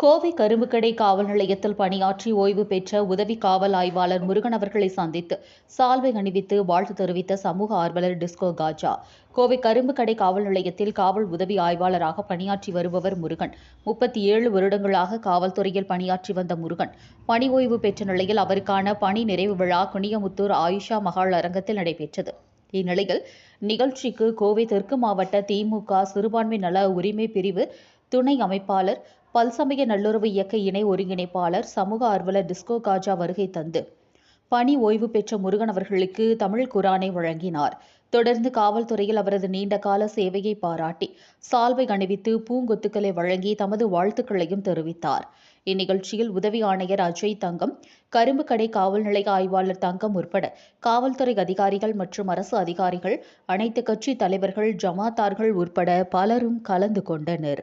கோவை கரும்புக்கடை காவல் நிலையத்தில் பணியாற்றி ஓய்வு பெற்ற உதவி காவல் ஆய்வாளர் முருகன் அவர்களை சந்தித்து சால்வை அணிவித்து வாழ்த்து தெரிவித்த சமூக ஆர்வலர் டிஸ்கோ காஜா. கோவை கரும்புக்கடை காவல் நிலையத்தில் காவல் உதவி ஆய்வாளராக பணியாற்றி வருபவர் முருகன். முப்பத்தி ஏழு வருடங்களாக காவல்துறையில் பணியாற்றி வந்த முருகன். பணி ஓய்வு பெற்ற நிலையில் அவருக்கான பணி நிறைவு விழா குனியமுத்தூர் ஆயுஷா மகால் அரங்கத்தில் நடைபெற்றது. இந்நிலையில் நிகழ்ச்சிக்கு கோவை தெற்கு மாவட்ட திமுக சிறுபான்மை நல உரிமை பிரிவு துணை அமைப்பாளர் பல்சமய நல்லுறவு இயக்க இணை ஒருங்கிணைப்பாளர் சமூக ஆர்வலர் டிஸ்கோ காஜா வருகை தந்து. பணி ஓய்வு பெற்ற முருகன் அவர்களுக்கு தமிழ் குரானை வழங்கினார். தொடர்ந்து காவல்துறையில் அவரது நீண்டகால சேவையை பாராட்டி சால்வை அணிவித்து பூங்கொத்துக்களை வழங்கி தமது வாழ்த்துக்களையும் தெரிவித்தார். இந்நிகழ்ச்சியில் உதவி ஆணையர் அஜய் தங்கம் கரும்பு கடை காவல் நிலைய ஆய்வாளர் தங்கம் உட்பட காவல்துறை அதிகாரிகள் மற்றும் அரசு அதிகாரிகள் அனைத்து கட்சி தலைவர்கள் ஜமாத்தார்கள் உட்பட பலரும் கலந்து கொண்டனர்.